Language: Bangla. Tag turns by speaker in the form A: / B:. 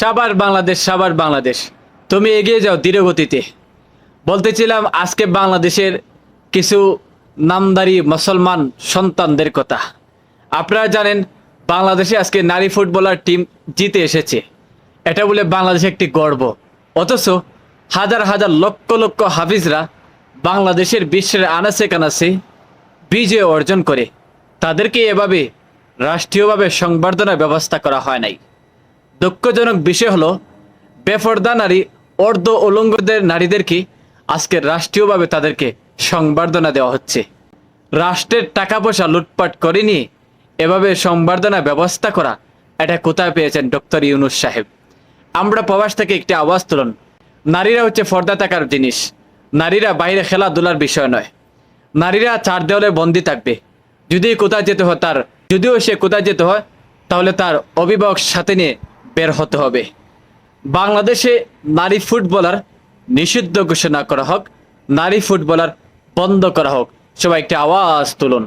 A: সাবার বাংলাদেশ সাবার বাংলাদেশ। তুমি এগিয়ে যাও ধীর গতিতে বলতেছিলাম আজকে বাংলাদেশের কিছু নামদারি মুসলমান সন্তানদের কথা। আপনারা জানেন বাংলাদেশে আজকে নারী ফুটবলার টিম জিতে এসেছে। এটা বলে বাংলাদেশে একটি গর্ব। অথচ হাজার হাজার লক্ষ লক্ষ হাফিজরা বাংলাদেশের বিশ্বের আনাসে কানাসে বিজয় অর্জন করে। তাদেরকে এভাবে রাষ্ট্রীয়ভাবে সংবর্ধনার ব্যবস্থা করা হয় নাই। দুঃখজনক বিষয় হলো, বেফর্দা নারী অর্ধ উলঙ্গদের নারীদেরকে আজকে রাষ্ট্রীয়ভাবে তাদেরকে সংবর্ধনা দেওয়া হচ্ছে? রাষ্ট্রের টাকা পয়সা লুটপাট করে নিয়ে এভাবে সংবর্ধনা ব্যবস্থা করা এটা কোথায় পেয়েছেন ডক্টর ইউনুস সাহেব? আমরা প্রবাস থেকে একটি আওয়াজ তুলন। নারীরা হচ্ছে ফর্দা থাকার জিনিস। নারীরা বাইরে খেলাধুলার বিষয় নয়। নারীরা চার দেওয়ালে বন্দি থাকবে। যদি কোথায় যেতে হয় তার যদিও সে কোথায় যেতে হয়, তাহলে তার অভিভাবক সাথে নিয়ে বের হতে হবে। বাংলাদেশে নারী ফুটবলার নিষিদ্ধ ঘোষণা করা হোক, নারী ফুটবলার বন্ধ করা হোক। সবাই একটি আওয়াজ তুলুন।